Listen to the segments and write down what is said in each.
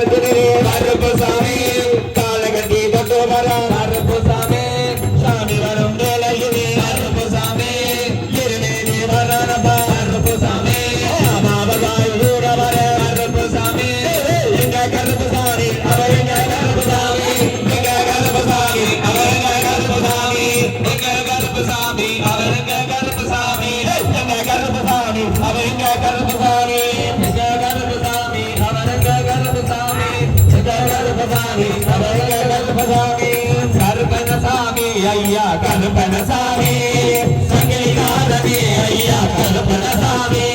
நாலு பேர் படசாவே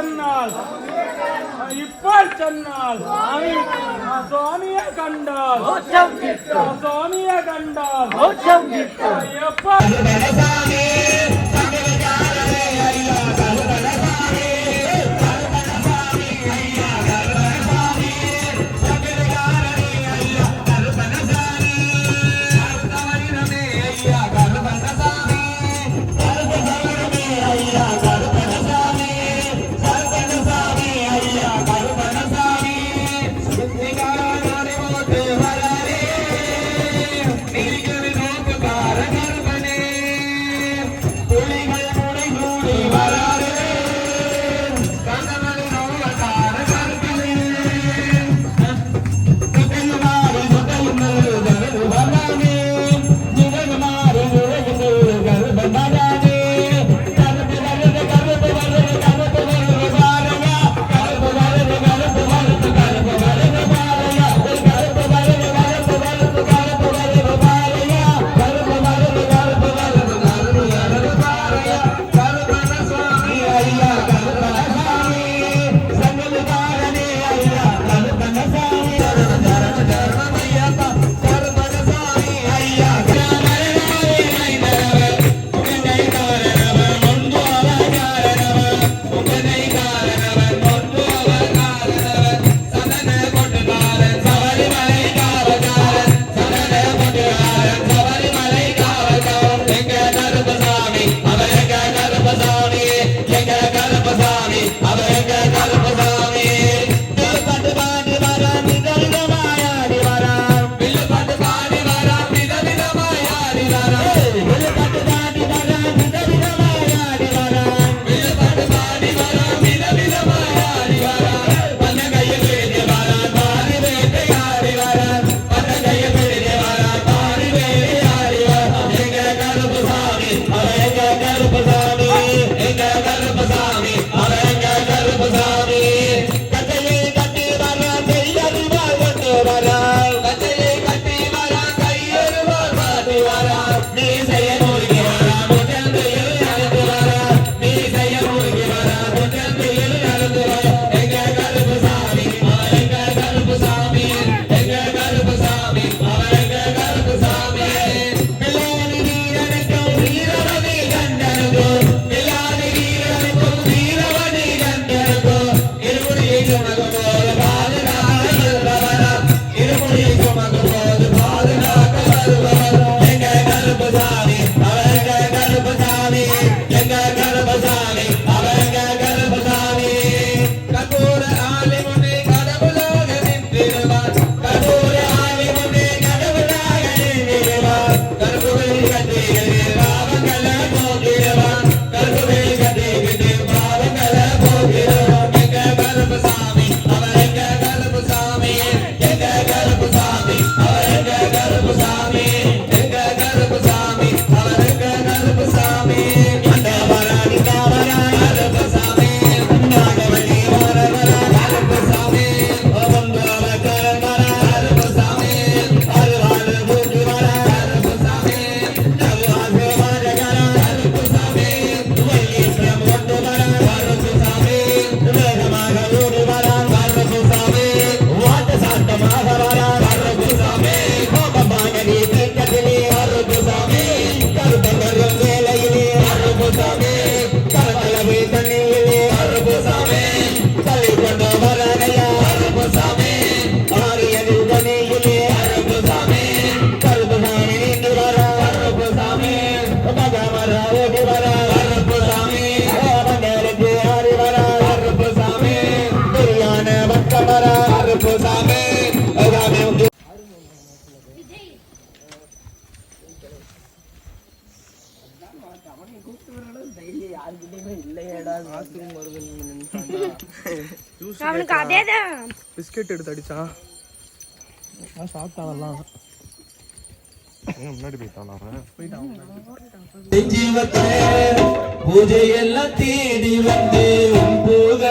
கண்ணால் இப்பால் சென்னால் சோனிய கண்டால் சோனிய கண்டால் எப்ப பூஜை எல்லாம் தேடி வந்து பூக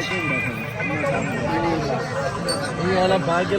ये वाला बाकी